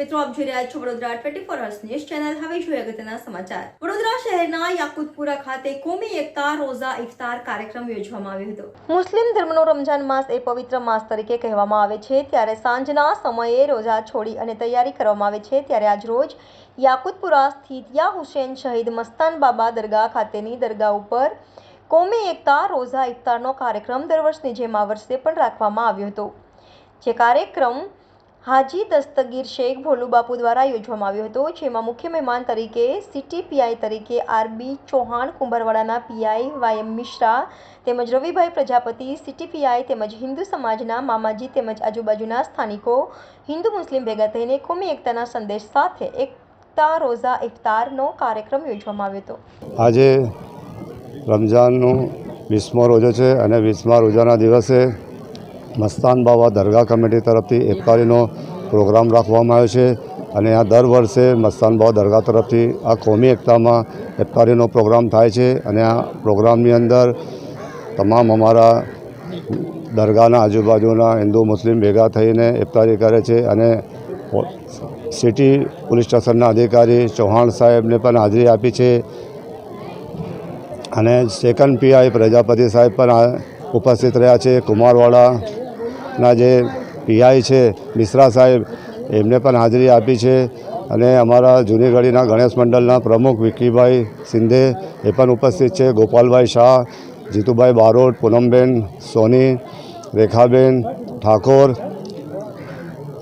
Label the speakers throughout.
Speaker 1: આપ જોઈ રહ્યા છો Vadodara twenty four hours news channel હવે જોઈએ અગત્યના સમાચાર. વડોદરા શહેરના યાકુતપુરા ખાતે કોમી એકતા, રોઝા ઇફતાર કાર્યક્રમ યોજવામાં આવ્યો હતો. મુસ્લિમ ધર્મનો રમજાન માસ એ પવિત્ર માસ તરીકે કહેવામાં આવે છે. ત્યારે સાંજના સમયે રોઝા છોડી અને તૈયારી કરવામાં આવે છે. ત્યારે આજ રોજ યાકુતપુરા સ્થિત યા હુસેન શહીદ મસ્તાન બાબા દરગાહ ખાતેની દરગાહ ઉપર કોમી એકતા, રોઝા ઇફતારનો કાર્યક્રમ દર વર્ષની જેમ આ વર્ષે પણ રાખવામાં આવ્યો હતો. જે કાર્યક્રમ હાજી દસ્તગીર શેખ ભોલુબાપુ દ્વારા યોજવામાં આવ્યો હતો, જેમાં મુખ્ય મહેમાન તરીકે સિટી પીઆઈ તરીકે આરબી ચૌહાણ, કુંભરવાડાના પીઆઈ વાયએમ મિશ્રા તેમજ રવિભાઈ પ્રજાપતિ, સિટી પીઆઈ તેમજ હિન્દુ સમાજના મામાજી તેમજ આજુબાજુના સ્થાનિકો, હિન્દુ મુસ્લિમ ભેગા થઈને કોમી એકતાના સંદેશ સાથે એકતા રોઝા ઇફતારનો કાર્યક્રમ યોજવામાં આવ્યો હતો.
Speaker 2: આજે રમઝાનનો વીસમો રોજો છે અને વીસમા રોજાના દિવસે મસ્તાન બાબા દરગાહ કમિટી તરફથી ઇફતારીનો પ્રોગ્રામ રાખવામાં આવ્યો છે અને આ દર વર્ષે મસ્તાન બાબા દરગાહ તરફથી આ કોમી એકતામાં ઇફતારીનો પ્રોગ્રામ થાય છે અને આ પ્રોગ્રામની અંદર તમામ અમારા દરગાહના આજુબાજુના હિન્દુ મુસ્લિમ ભેગા થઈને ઇફતારી કરે છે અને સિટી પોલીસ સ્ટેશનના અધિકારી ચૌહાણ સાહેબને પણ હાજરી આપી છે અને સેકન્ડ પીઆઈ પ્રજાપતિ સાહેબ પણ ઉપસ્થિત રહ્યા છે. કુમારવાડાના જે પીઆઈ છે મિશ્રા સાહેબ, એમને પણ હાજરી આપી છે. અને અમારા જૂનીગઢીના ગણેશ મંડળના પ્રમુખ વિક્કીભાઈ સિંધે એ પણ ઉપસ્થિત છે. ગોપાલભાઈ શાહ, જીતુભાઈ બારોટ, પૂનમબેન, સોની, રેખાબેન, ઠાકોર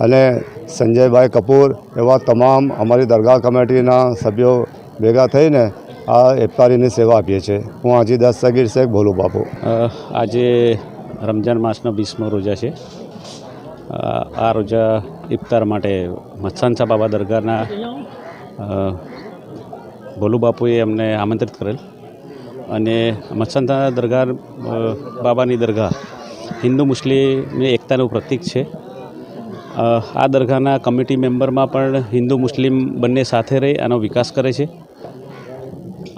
Speaker 2: અને સંજયભાઈ કપૂર એવા તમામ અમારી દરગાહ કમિટીના સભ્યો ભેગા થઈને આ ઇફતારીની સેવા આપીએ છીએ. હું હાજી સગીર શેખ ભોલું બાપુ.
Speaker 3: આજે રમજાન માસનો વીસમો રોજા છે. આ રોજા ઇફતાર માટે મત્સાનસા બાબા દરગાહના ભોલુ બાપુએ અમને આમંત્રિત કરેલ. અને મત્સાનસા દરગાહ બાબાની દરગાહ હિન્દુ મુસ્લિમની એકતાનું પ્રતીક છે. આ દરગાહના કમિટી મેમ્બરમાં પણ હિન્દુ મુસ્લિમ બંને સાથે રહી આનો વિકાસ કરે છે.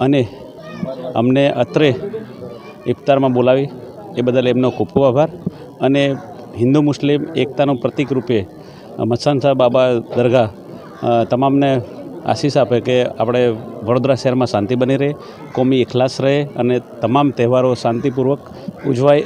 Speaker 3: અને અમને અત્રે ઇફતારમાં બોલાવી એ બદલ એમનો ખૂબ ખૂબ આભાર. અને હિન્દુ મુસ્લિમ એકતાનું પ્રતિક રૂપે મત્સાનસા બાબા દરગાહ તમામને આશીષ આપે કે આપણે વડોદરા શહેરમાં શાંતિ બની રહે, કોમી એકલાસ રહે અને તમામ તહેવારો શાંતિપૂર્વક ઉજવાય.